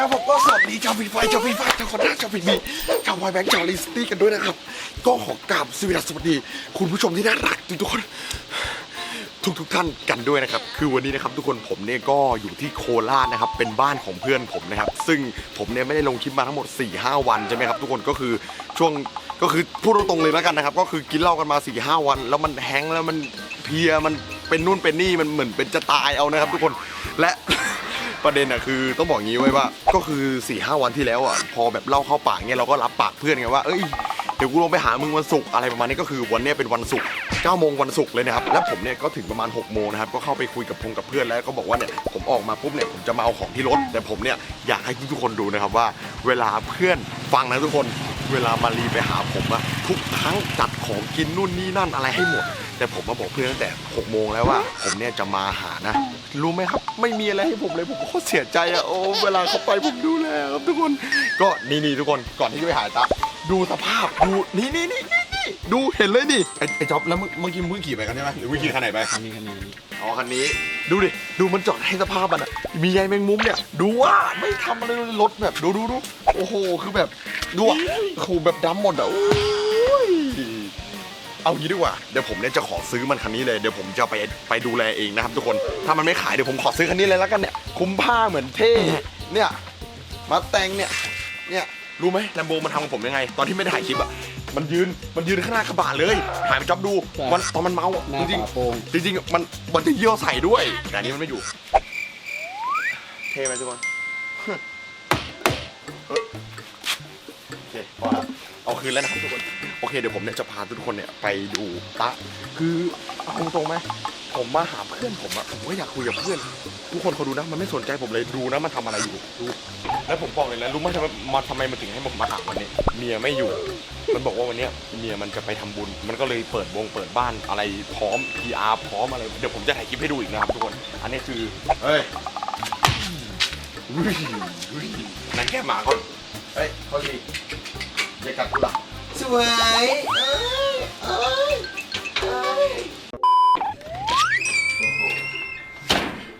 ครับผมก็สวัสดีชาวฟีไฟชาวฟีไฟชาวคอนด้าชาวฟีบีชาวไวแบงค์ชาวลิสตี้กันด้วยนะครับ ก็ขอกราบสวัสดี คุณผู้ชมที่น่ารักทุกๆคน ทุกทุกๆท่านกันด้วยนะครับ คือวันนี้นะครับทุกคนผมเนี่ยก็อยู่ที่โคราชนะครับ เป็นบ้านของเพื่อนผมนะครับ ซึ่งผมเนี่ยไม่ได้ลงคลิปมาทั้งหมด 4-5 วันใช่ไหมครับทุกคนก็คือช่วงก็คือพูดตรงๆเลยแล้วกันนะครับ ก็คือกินเหล้ากันมา4ี่ห้าวัน แล้วมันแห้งก์แล้วมันเพลียมันเป็นนู่นเป็นนี่มันเหมือนเป็นจะตายเอานะครับ ทุกคนและ ประเด็นอะคือต้องบอกงี้ไว้ว่า ก็คือ4ี่ห้าวันที่แล้วอะพอแบบเล่าเข้าปากเนี่ยเราก็รับปากเพื่อนไงว่าเอ้ยเดี๋ยวกูลงไปหามึงวันศุกร์อะไรประมาณนี้ก็คือวันนี้เป็นวันศุกร์9โมงวันศุกร์เลยนะครับแล้วผมเนี่ยก็ถึงประมาณ6โมงนะครับก็เข้าไปคุยกับพงกับเพื่อนแล้วก็บอกว่าเนี่ยผมออกมาปุ๊บเนี่ยผมจะมาเอาของที่รถแต่ผมเนี่ยอยากให้ทุกคนดูนะครับว่า เวลาเพื่อนฟังนะทุกคน เวลามารีไปหาผมอะทุกครั้งจัดของกินนู่นนี่นั่นอะไรให้หมด แต่ผมมาบอกเพื่อนตั้งแต่6โมงแล้วว่า ผมเนี่ยจะมาหานะ รู้ไหมครับ ไม่มีอะไรให้ผมเลยผมโคตรเสียใจอะโอ้เวลาเขาไปผมดูแลครับทุกคน ก็นี่นี่ทุกคนก่อนที่จะไปหาตาดูสภาพดูนี่นี่นี่นี่นี่ดูเห็นเลยดิไอ้ไอ้จ๊อบแล้วเมื่อเมื่อกี้มึงเพิ่งขี่ไปกันใช่ไหมหรือมึงขี่คันไหนไปคันนี้คันนี้อ๋อคันนี้ ดูดิดูมันจอดให้สภาพมันอะมีใยแมงมุมเนี่ย ดูว่าไม่ทำอะไรเลยรถแบบดูดูดูโอ้โหคือแบบดูอะโอ้โหแบบดำหมดอะโอ้ยเอางี้ดีกว่า เดี๋ยวผมเนี่ยจะขอซื้อมันคันนี้เลย เดี๋ยวผมจะไปไปดูแลเองนะครับทุกคน ถ้ามันไม่ขายเดี๋ยวผมขอซื้อคันนี้เลยแล้วกันเนี่ย คุ้มผ้าเหมือนเท่ เนี่ย มาแต่งเนี่ย เนี่ย รู้ไหมแลมโบมันทำกับผมยังไง ตอนที่ไม่ได้ถ่ายคลิปอะ มันยืน มันยืนข้างหน้ากระบะเลยถ่ายไปจ็อบดูมันตอนมันเมาอะหน้าจริงฝาโปร่ง ๆจริงๆมัน มันจะเยี่ยวใส่ด้วย แต่อันนี้มันไม่อยู่ เท่ไหมทุกคนโอ เคพอละเอาคืนแล้วนะครับทุกคนโอเคเดี๋ยวผมเนี่ยจะพาทุกคนเนี่ยไปดูตะคือเอาตรงไหมผมมาหาเพื่อนผมอะผมก็อยากคุยกับเพื่อน ทุกคนเขาดูนะมันไม่สนใจผมเลยดูนะมันทำอะไรอยู่ดูแล้วผมบอกเลยแล้วรู้ไหมทำไมมาทำไมมันถึงให้ผมมาหาวันนี้ เมียไม่อยู่ มันบอกว่าวันเนี้ยเมียมันจะไปทำบุญ มันก็เลยเปิดวงเปิดบ้านอะไรพร้อม PR พร้อมอะไรเดี๋ยวผมจะถ่ายคลิปให้ดูอีกนะครับทุกคน อันนี้คือเฮ้ยอุ้ยอุ้ยนั่นแค่หมาเขาเฮ้ยเขาดี อย่ากัดกูละสวยเอ้ยเอ้ยเอ้ย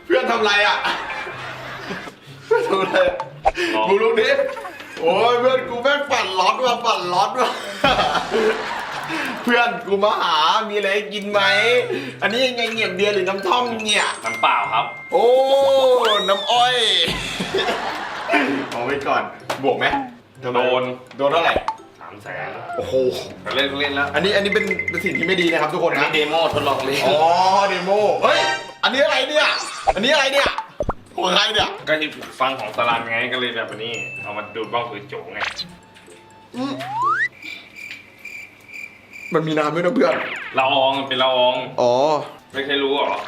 เพื่อนทำไรอะ เพื่อนทำไรอะกูลูกนี้โอ้ยเพื่อนกูแม่งปั่นล็อตว่ะปั่นล็อตว่ะเพื่อนกูมาหา มีอะไรให้กินไหม อันนี้ยังไงเงียบเบียร์หรือน้ำท่อมเนี่ย น้ำเปล่าครับ โอ้ น้ำอ้อย เอาไว้ก่อน บวกไหมทำไมโดน โดนเท่าไหร่สาม แสนโอ้โหเล่นก็เล่นแล้วอันนี้อันนี้เป็นเป็นสิ่งที่ไม่ดีนะครับทุกคนอันนะนี้เดโมทดลองเล่นอ๋อเดโมเฮ้ย อันนี้อะไรเนี่ย อันนี้อะไรเนี่ยของใครเนี่ยก็ที่ฟังของสลันไงก็เลยแบบนี้เอามาดูบ้องคือโจไงมันมีน้ำด้วยนะเพื่อน ละอองมันเป็นละอองอ๋อ ไม่เคยรู้เหรอ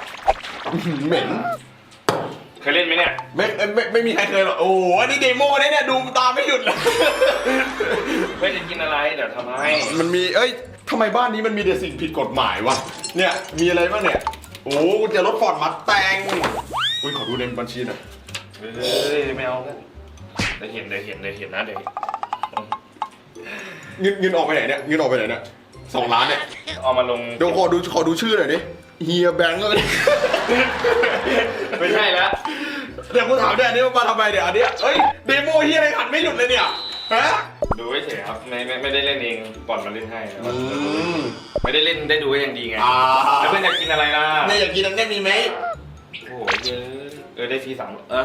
เหม็นเค ยเล่นไหมเนี่ย ไม่ไม่ไม่ไม่มีใครเคยหรอกโอ้โหอันนี้เดโมเนี่ยเนี่ยดูตามไม่หยุดเลยไม่จะกินอะไรเดี๋ยวทำให้มันมี เอ้ยทำไมบ้านนี้มันมีแต่สิ่งผิดกฎหมายวะ เนี่ย มีอะไรบ้างเนี่ย โอ้กุญแจรถฟอร์ดมัดแตงอุ้ย ขอดูในบัญชีหน่อยเฮ้ยไม่เอากันเดี๋ยวเห็นเดี๋ยวเห็นเดี๋ยวเห็นนะเดี๋ยวเงินเงินออกไปไหนเนี่ย เงินออกไปไหนเนี่ยสองล้านเนี่ย เอามาลงเดี๋ยวขอดู ขอดูชื่อหน่อยดิ เฮียแบงค์เลยไม่ใช่แล้วเดี๋ยวกูถามเนี่ยอันนี้มาทำไมเนี่ยอันเนี้ยเอ้ยเดโมเฮียอะไรขัดไม่หยุดเลยเนี่ยฮะดูเฉยๆครับไม่ไม่ไม่ได้เล่นเองก่อนมาเล่นให้แล้วอืมไม่ได้เล่นได้ดูก็ยังดีไงอ่าแล้วเพื่อนอยากกินอะไรล่ะเนี่ยอยากกินอันเนี้ยมีไหมโอ้โหเยอะเออได้ฟรีสามเออ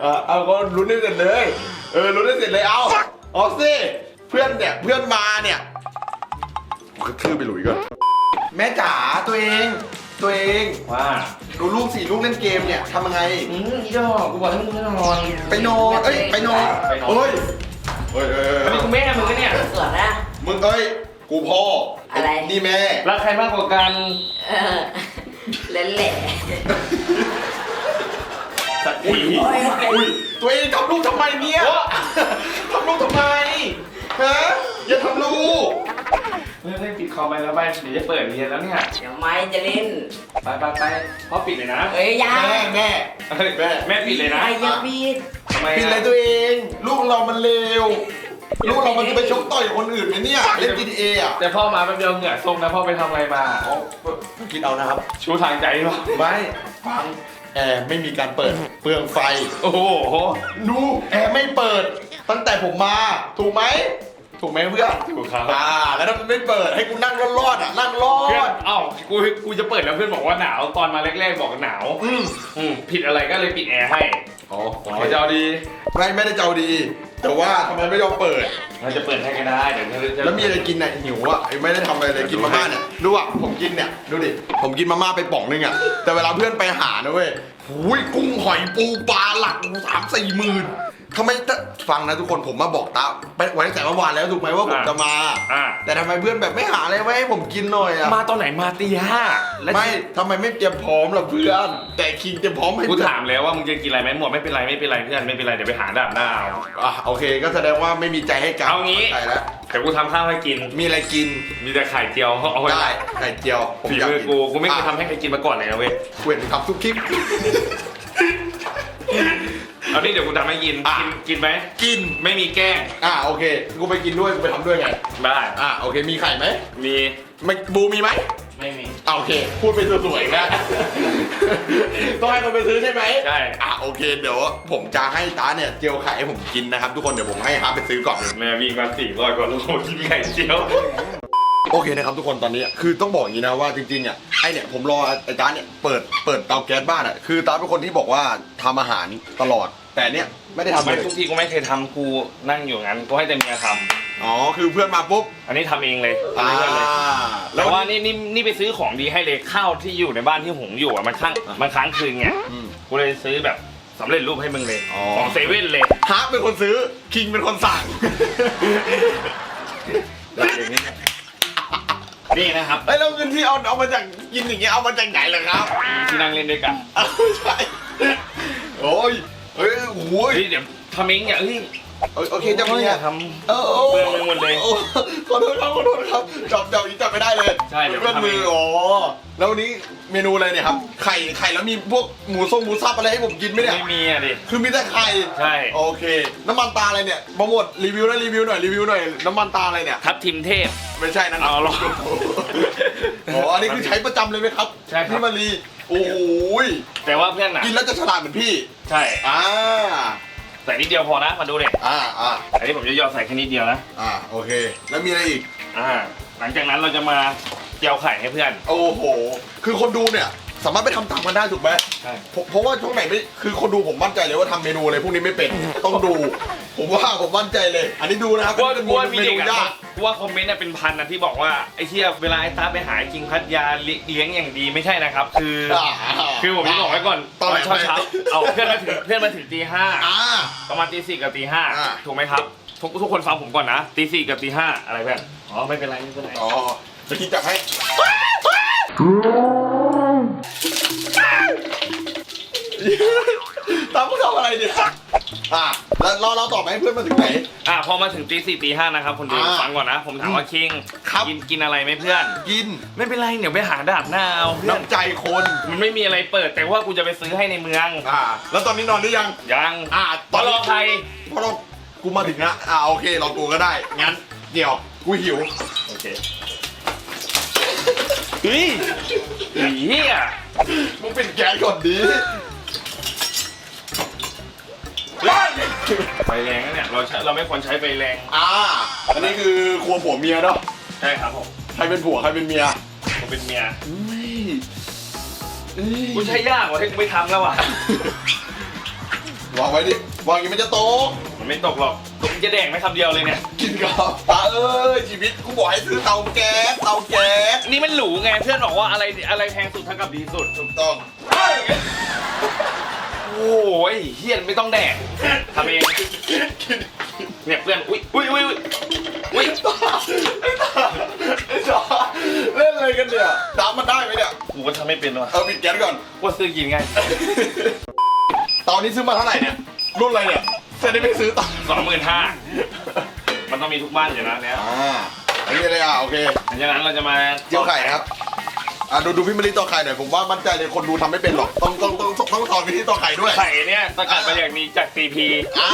เออเอาก็ลุ้นได้เสร็จเลย เออลุ้นได้เสร็จเลยเอาเอาสิเพื่อนเนี่ยเพื่อนมาเนี่ย ก็ทื่อไปหลุยก่อน แม่จ๋าตัวเอง ตัวเองว่าดูลูกสี่ลูกเล่นเกมเนี่ยทำยังไง อืมอีดอกกูบอกให้มึงไม่นอนไปนอนเอ้ยไปนอนไปนอนเอ้ยเฮ้ยเฮ้ยอันนี้กูแม่มึงก็เนี่ยสวยนะ มึงเอ้ยกูพ่ออะไร นี่แม่ รักใครมากกว่ากันเออเล่นแหละสักทีโอ้ยอุ้ยตัวเองทำลูกทำไมเนี่ยทำลูกทำไมฮะอย่าทำลูก เล่นเล่นปิดคอมไปแล้วไปเดี๋ยวจะเปิดเรียนแล้วเนี่ย เดี๋ยวไม้จะเล่น ไปไปไปพ่อปิดเลยนะ เอ้ยอยาแม่แม่เฮ้ยแม่แม่ปิดเลยนะไอ้อยังปีดทำไมปิดอะไรอะตัวเอง ลูกเรามันเลวลูกเรามันจะไปชกต่อยกับคนอื่นไหมเนี่ยเล่น GTA อะแต่พ่อมาแป๊บเดียวเหงื่อส้มนะพ่อไปทำอะไรมา อ๋อคิดเอานะครับชูทางใจป่ะไม่ฟังแอร์ไม่มีการเปิดเปลืองไฟ โอ้โหดูแอร์ไม่เปิด ตั้งแต่ผมมา ถูกไหม ถูกไหมเพื่อนถูกครับ อ่า แล้วถ้ามันไม่เปิดให้กูนั่งรอดๆอะนั่งรอเพื่อนด เอ้ากูกูจะเปิดแล้วเพื่อนบอกว่าหนาวตอนมาแรกๆบอกหนาวอืม อืมผิดอะไรก็เลยปิดแอร์ให้อ๋ออ๋อจะเอาดีไม่ไม่ได้เจ้าดี แต่ว่าทำไมไม่ยอมเปิด เราจะเปิดให้ก็ได้เดี๋ยวจะแล้วมีอะไรกินน่ะหิวอะไม่ได้ทำอะไรเลยกินมาม่าเนี่ยดูอะผมกินเนี่ยดูดิผมกินมาม่าไปป่องนึงอะแต่เวลาเพื่อนไปหานะเว้ยหุยกุ้งหอยปูปลาหลักสามสี่หมื่น ทำไมถ้าฟังนะทุกคนผมมาบอกตาไปไว้ตั้งแต่เมื่อวานแล้วถูกไหมว่าผมจะมา อ่าแต่ทำไมเพื่อนแบบไม่หาอะไรไว้ให้ผมกินหน่อยอะมาตอนไหนมาตีห้าแล้วไม่ทำไมไม่เตรียมพร้อมล่ะเพื่อน แต่คิงเตรียมพร้อมให้กูเพื่อนถามแล้วว่ามึงจะกินอะไรไหมหมดไม่เป็นไรไม่เป็นไรเพื่อนไม่เป็นไรเดี๋ยวไปหาดาบหน้าเอา อะโอเค ก็แสดงว่าไม่มีใจให้กันเอางี้ ใจแล้วเดี๋ยวกูทำข้าวให้กิน มีอะไรกินมีแต่ไข่เจียวเอาไว้ได้ไข่เจียวผมฝีอยากมือกินกูกูไม่เคยอะทำให้ใครกินมาก่อนเลยนะเว้ย เว้นทำทุกคลิป เอานี่เดี๋ยวกูทำให้กิน อะ กินกินไหมกิน ไม่มีแกล้งอ่าโอเค กูไปกินด้วย กูไปทำด้วยไง ได้อ่าโอเค มีไข่ไหมมีไม่บูมีไหมไม่มี อ่าโอเค พูดไปสวยๆนะ ต้องให้คนไปซื้อใช่ไหมใช่ อ่าโอเค เดี๋ยวผมจะให้ตาเนี่ยเจียวไข่ให้ผมกินนะครับ ทุกคน เดี๋ยวผมให้ฮาร์ปไปซื้อก่อน แม่วิ่งมาสี่ร้อยกว่าโลกินไข่เจียว โอเคนะครับทุกคนตอนนี้คือต้องบอกอย่างนี้นะว่าจริงๆอะไอเนี่ยผมรอไอ้ตาเนี่ยเปิดเปิดเตาแก๊สบ้านอะคือตาเป็นคนที่บอกว่าทำอาหารตลอด แต่เนี่ยไม่ได้ทำไม่เลยทุกทีกูไม่เคยทำกูนั่งอยู่งั้นกูให้แต่เมียทอ๋อคือเพื่อนมาปุ๊บำอันนี้ทำเองเลยอ่าทำเองเลย แล้แต่วว่านี่นี่นี่ไปซื้อของดีให้เลยข้าวที่อยู่ในบ้านที่หุงอยู่อะมันค้างมันค้างคืนไงอืม กูเลยซื้อแบบสำเร็จรูปให้มึงเลยอ๋อ ของเซเว่นเลยฮาร์ปเป็นคนซื้อคิงเป็นคนสั่ง แบบอย่างนี้เนี่ยนี่นะครับเอ้ยแล้วเงินที่เอาเอามาจากกินอย่างเงี้ยเอามาจากไหนล่ะครับที่นั่งเล่นด้วยกัน เอาใช่โอ้ย เฮ้ยโอ้ยเฮ้ยเดี๋ยวทำเองเนี่ยเฮ้ยโอโอเคจะมีอย่าอะทเออำเปลืองไปหมดเลยโอ้ขอโทษครับขอโทษครับจับจับอีกจับไม่ได้เลยใช่เดี๋ยวเพื่อนทำมืเอองอ๋อแล้ววันนี้เมนูอะไรเนี่ยครับไข่ไข่แล้วมีพวกหมูส้มหมูสับอะไรให้ผมกินไหมเนี่ยไม่มีอะดิ คือมีแต่ไข่ใช่ โอเค น้ำมันตาอะไรเนี่ยโปรโมทรีวิวหน่อยรีวิวหน่อยรีวิวหน่อยน้ำมันตาอะไรเนี่ย ทับทิมเทพ ไม่ใช่นะเอาหรอ อ๋ออันนี้คือใช้ประจำเลยไหมครับใช่ครับ พี่มารีโอ้โหยแต่ว่าเพื่อนอะกินแล้วจะฉลาดเหมือนพี่ใช่ อ่าใส่นิดเดียวพอนะมาดูเด็อ่าอ่าอันนี้ผมจะหยอดใส่แค่นิดเดียวนะอ่าโอเค แล้วมีอะไรอีก อ่า หลังจากนั้นเราจะมาเจียวไข่ให้เพื่อน โอ้โห คือคนดูเนี่ยสามารถไปทำตามกันได้ถูกไหมใช่ เพราะเพราะว่าช่วงไหนไม่ คือคนดูผมมั่นใจเลยว่าทำเมนูอะไรพวกนี้ไม่เป็น ต้องดู ผมว่าผมมั่นใจเลย อันนี้ดูนะครับกูว่าเป็นกูว่ามีเมเด็นูกยาอะกกูว่าคอมเมนต์น่ะเป็นพันนะที่บอกว่าไอ้เที่ยเวลาไอ้ตาไปหากิงพัทยาเลี้ยงอย่างดีไม่ใช่นะครับ คืออ่าคือผมจะบอกไว้ก่อนตอนไหนเช้าเช้าๆเอาเพื่อนมาถึงเพื่อนมาถึงตีห้า อ่า ประมาณตีสี่กับตีห้าอ่า ถูกไหมครับทุกทุกคนฟังผมก่อนนะตีสี่กับตีห้าอะไรเพื่อนอ๋อไม่เป็นไรไม่เป็นไรอ๋อจะคิดจับให้ ตามพวกทำอะไรเนี่ยอ่าแล้วเราเราต่อไหมเพื่อนมาถึงไหน อะพอมาถึงตีสี่ตีห้านะครับคนดูอ่าฟังก่อนนะ ผมถามว่าคิงครับ กินกินอะไรไหมเพื่อน กินไม่เป็นไรเดี๋ยวไปหาดาบหน้าเอาเพื่อนน้ำใจคนมันไม่มีอะไรเปิดแต่ว่ากูจะไปซื้อให้ในเมืองอ่าแล้วตอนนี้นอนหรือยัง ยังอ่าตอนรอใครพอเรากูมาถึงนะอ่าโอเคเรากูก็ได้ งั้น เดี๋ยว กูหิว โอเคเฮ้ยเฮียมึงเป็นแก๊สก่อนดี ไฟแรงนะเนี่ยเราใช้เราไม่ควรใช้ไฟแรงอ่า อันนี้คือครัวผัวเมียเนาะ ใช่ครับผมใครเป็นผัวใครเป็นเมียผมเป็นเมียเอ้ยกูใช้ยากกว่าที่กูไม่ทำแล้วอะวางไว้ดิ วางอย่างนี้มันจะโตกมันไม่ตกหรอกตกจะแดงไม่คำเดียวเลยเนี่ยกินกับตาเอ้ยชีวิตกูบอกให้ซื้อเตาแก๊ส เตาแก๊ส นี่มันหรูไงเพื่อนบอกว่าอะไรอะไรแพงสุดเท่ากับดีสุด ถูกต้อง โอ้ยเฮียไม่ต้องแดกทำเองเนี่ยเพื่อนอุ้ยอุ้ยอุ้ยอุ้ยอุ้ยไอ้ตาไอ้ตาเล่นอะไรกันเนี่ยตามมันได้ไหมเนี่ยกูก็ทำไม่เป็นว่ะเอาปิดแก๊สก่อนว่าซื้อกินไงตอนนี้ซื้อมาเท่าไหร่เนี่ยรุ่นอะไรเนี่ยเซนได้ไปซื้อต่อสองหมื่นห้ามันต้องมีทุกบ้านอยู่นะเนี่ยอ่าอันนี้อะไรอะโอเคหลังจากนั้นเราจะมาเจียวไข่นะครับ อะดูดูพี่มะลิต่อไข่หน่อยผมว่ามั่นใจเลยคนดูทำไม่เป็นหรอกต้องต้องต้องต้องสอนวิธีต่อไข่ด้วยไข่เนี่ยสกัดมาอย่างนี้จาก CP อ่า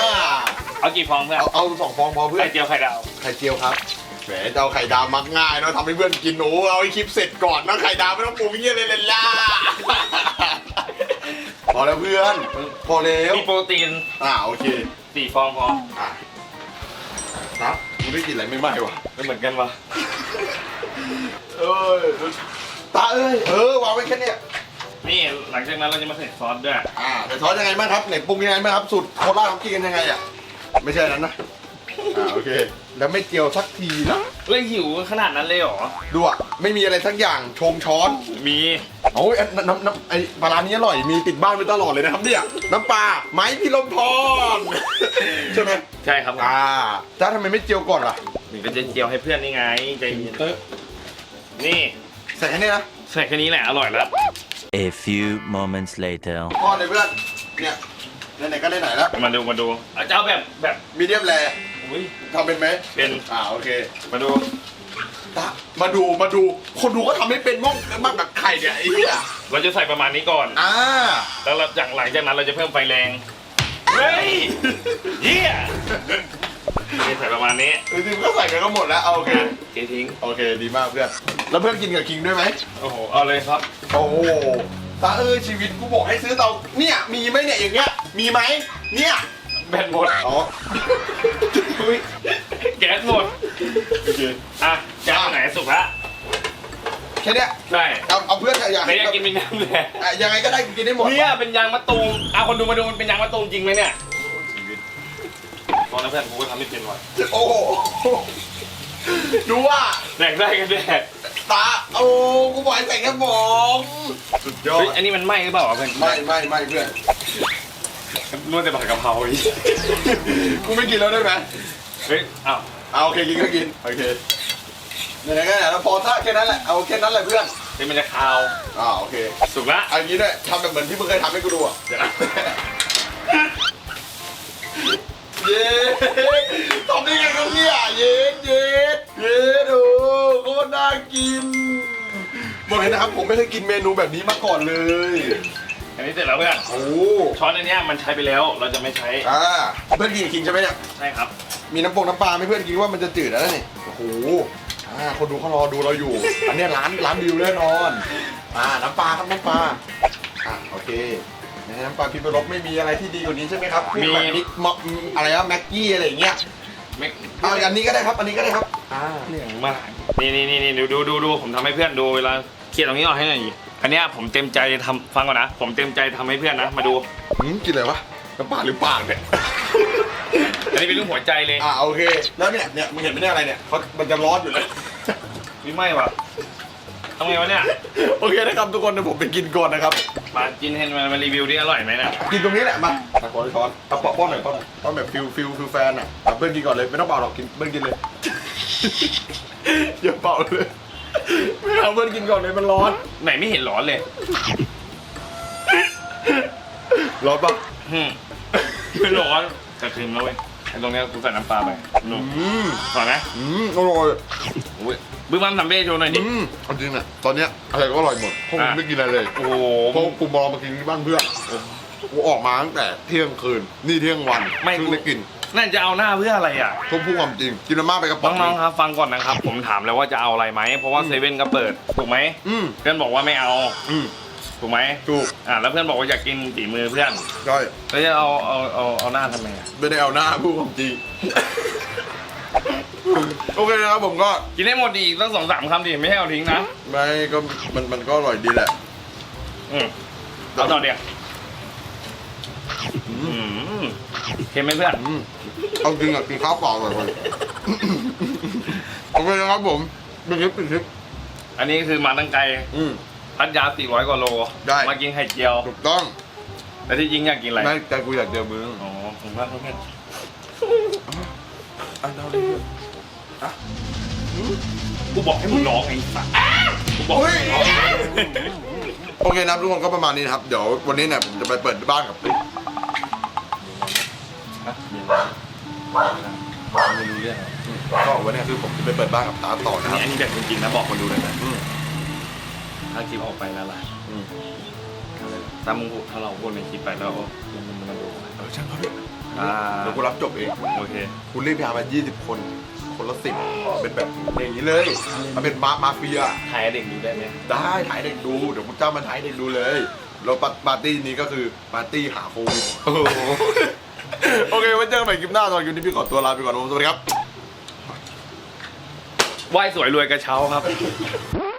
เอากี่ฟองเพื่อนเอาเอาสองฟองพอเพื่อไข่นเจียวไข่ดาวไข่เจียวครับแหมจะเอาไข่ดาวมักง่ายเนาะทำให้เพื่อนกินหนูเอาไอ้คลิปเสร็จก่อนนะไข่ดาวไม่ต้องปรุงเงี้ยเลยเลยล่ะพอแล้วเพื่อนพอแล้วมีโปรตีนอ่าโอเคสี่ฟองพออะนะกูได้กินอะไรไม่ไหม้วะไม่เหมือนกันวะเอ้ย ตาเอ้ย เออวางไว้แค่เนี้ยนี่หลังจากนั้นเราจะมาใส่ซอสด้วยอ่าแต่ซอสยังไงบ้างครับไหนปรุงยังไงบ้างครับสูตรโคราชเขากินกันยังไงอะไม่ใช่นั้นนะอ่าโอเค แล้วไม่เจียวสักทีนะเฮ้ยหิวขนาดนั้นเลยเหรอ ดูอะไม่มีอะไรสักอย่างชงช้อนมีโอ้ยน้ำน้ำน้ำไอ้ปลาร้านี้อร่อยมีติดบ้านไปตลอดเลยนะครับเนี่ยน้ำปลาไม้พิลมพรใช่ไหมใช่ครับอ่าจ้าทำไมไม่เจียวก่อนล่ะนี่ก็จะเจียวให้เพื่อนนี่ไงใจเย็นนี่ ใส่แค่นี้นะใส่แค่นี้แหละอร่อยแล้ว A few moments later. พ่อเลยเพื่อนเนี่ยไหนๆก็ได้ไหนแล้วมาดูมาดูเอาจะเอาแบบแบบมีเดียมแรอุ้ย ทำเป็นไหมเป็น อ่าโอเคมาดูตามาดูมาดู คนดูก็ทำไม่เป็นมั่งมากแบบไข่เนี่ยไอ้เหี้ยเราจะใส่ประมาณนี้ก่อน อ่าแล้วเราจากหลังจากนั้นเราจะเพิ่มไฟแรง เฮ้ยเยี่ย นี่ใส่ประมาณนี้จริงๆก็ใส่กันก็หมดแล้วเอาโอเค เททิ้ง โอเคดีมากเพื่อน แล้วเพื่อนกินกับคิงด้วยไหม โอ้โห เอาเลยครับ โอ้โหตาเออชีวิตกูบอกให้ซื้อเตาเนี่ยมีไหมเนี่ยอย่างเงี้ย มีไหมเนี่ยแบตหมด อ๋ออุ๊ยแก๊สหมด โอเคอะแก๊สไหนสุกละแค่เนี้ยใช่เอาเอาเพื่อนอยากไม่อยากกินเป็นยางเลยอะยังไงก็ได้กินได้หมด เนี่ยเป็นยางมะตูมเอาคนดูมาดูมันเป็นยางมะตูมจริงไหมเนี่ย ตอนนั้นเพื่อนกูก็ทำไม่เป็นว่ะโอ้โหดูว่าแดกได้กันแดกตาโอ้กูบอกให้ใส่แค่บองสุดยอเฮ้ดยอันนี้มันไหม้หรือเปล่าวะเพื่อนไม่ไม่ไม่เพื่อนนวดแต่ผัดกะเพราอีกกูไม่กินแล้วได้ไหมเฮ้ยอ้าวเอาโอเคกินก็กินโอเคไหนๆก็ไหนแล้วพอถ้าแค่นั้นแหละเอาแค่นั้นแหละเพื่อนเฮ้ยมันจะคาวอ่าโอเคสุกละเอาอย่างนี้ด้วยทำแบบเหมือนที่มึงเคยทำให้กูดูอะ เดี๋ยวนะเย้ทำได้ไงกันเนี่ยเย้เย้เย้ดูโคตรน่ากินบอกเลยนะครับผมไม่เคยกินเมนูแบบนี้มาก่อนเลย อันนี้เสร็จแล้วเพื่อนโอ้ช้อนอันเนี้ยมันใช้ไปแล้วเราจะไม่ใช้ อ่าเพื่อนกินคิงใช่ไหมเนี่ย ใช่ครับ มีน้ำปงน้ำปลาไหม่เพื่อนกินว่ามันจะจืดแล้วนี่โอ้โหอ่าคนดูเขารอดูเราอยู่ อันเนี้ยร้านร้านวิวแน่นอน อ่าน้ำปลาครับน้ำปลา อ่าโอเค ในน้ำปลาพิมพ์รสไม่มีอะไรที่ดีกว่านี้ใช่ไหมครับมีแบบมิกม็อกอะไรนะแม็กกี้อะไรอย่างเงี้ยไม่เอาอันนี้ก็ได้ครับ อันนี้ก็ได้ครับอ่าเหนื่อยมากนี่นี่นี่นี่ดูดูดูดูผมทำให้เพื่อนดูเวลาเคลียร์ตรงนี้ออกให้หน่อยอันเนี้ยผมเต็มใจทำฟังก่อนนะ ผมเต็มใจทำให้เพื่อนนะ มาดู หืมกินอะไรวะน้ำปลาหรือปากเนี่ย อันนี้เป็นรูปหัวใจเลยอ่าโอเค แล้วเนี่ยเนี่ยมึงเห็นไหมเนี่ยอะไรเนี่ยเขามันจะร้อนอยู่เลย ไม่ไหม้ว่ะทำไงวะเนี่ย โอเคนะครับทุกคนเดี๋ยวผมไปกินก่อนนะครับ มากินให้มันมารีวิวดิอร่อยไหมนะกินตรงนี้แหละมาตะขอช้อนเอาปอป้อนหน่อยป้อนหน่อยป้อนแบบฟิลฟิลฟิลแฟนอะเอาเพื่อนกินก่อนเลยไม่ต้องเป่าหรอกกินเพื่อนกินเลย อย่าเป่าเลยไม่เอาเพื่อนกินก่อนเลยมันร้อน ไหนไม่เห็นร้อนเลย ร้อนปะอืมไม่ร้อนแต่เค็มแล้วเว้ยไอ้ตรงเนี้ยกูใส่น้ำปลาไปดูอืมถอนไหมอืมอร่อยอุ้ย บึ้มบั้มทำเบ้โชว์หน่อยดิอืมเอาจริงอะตอนเนี้ยอะไรก็อร่อยหมดพวกมึงอะไม่กินอะไรเลยโอ้โหเพราะกูมองมากินที่บ้านเพื่อนกูออกมาตั้งแต่เที่ยงคืน นี่เที่ยงวันไม่เพิ่งกูได้กินน่าจะเอาหน้าเพื่ออะไรอะทุ่มพูดความจริงกินมาม่าไปกระป๋องน้องๆครับฟังก่อนนะครับ ผมถามแล้วว่าจะเอาอะไรไหมเพราะว่าเซเว่นก็เปิดถูกไหมอืมเพื่อนบอกว่าไม่เอาอืมถูกไหมถูกอ่าแล้วเพื่อนบอกว่าอยากกินฝีมือเพื่อนใช่แล้วจะเอาเอาเอาเอาหน้าทำไมอะไม่ได้เอาหน้าพูดความจริง โอเคนะครับผมก็กินได้หมดดีอีกตั้งสองสามคำดิไม่ให้เอาทิ้งนะไม่ก็มันมันก็อร่อยดีแหละอืมเอาต่อเดียวอืมเค็มไหมเพื่อนอืมเอาจริงอะกินข้าวเปล่าอร่อยกว่าโอเคนะครับผมเป็นคลิปเป็นคลิปอันนี้คือมาตั้งไกลอืมพัทยา400กว่าโลได้ มากินไข่เจียว ถูกต้องแล้วที่จริงอยากกินอะไรไม่ใจกูอยากเจอมึงอ๋อผมว่าเพื่อน อัน นั้นกูบอกให้มึงร้องไอ้สัสกูบอกให้มึงร้องโอเคนะครับทุกคนก็ประมาณนี้นะครับ เดี๋ยววันนี้เนี่ยผมจะไปเปิดบ้านกับติ๊กไม่รู้เรื่องอืมก็วันนี้คือผมจะไปเปิดบ้านกับตาต่ออันนะคนี้รับอันนี้แบบจริงๆนะบอกคนดูเลยนะอืมถ้าคลิปออกไปแล้วล่ะอืมถ้ามึงพูดถ้าเราพูดในคลิปไปแล้วมันมันมันดูเออช่างเขาด้วยอ่าเดี๋ยวกูรับจบเองโอเค คุณเรียกพยามา 20 คน คนละสิบเป็นแบบอย่างนี้เลยมันเป็นมามาเฟีย ถ่ายเด็กดูได้ไหมได้ถ่ายให้เด็กดู เดี๋ยวคุณเจ้ามาถ่ายให้เด็กดูเลยแล้วปาปาร์ตี้นี้ก็คือปาร์ตี้หาโควิดโอเคไว้เจอกันใหม่คลิปหน้าตอนคลิปนี้พี่ขอตัวลาไปก่อนผมสวัสดีครับ ไหว้สวยรวยกระเช้าครับ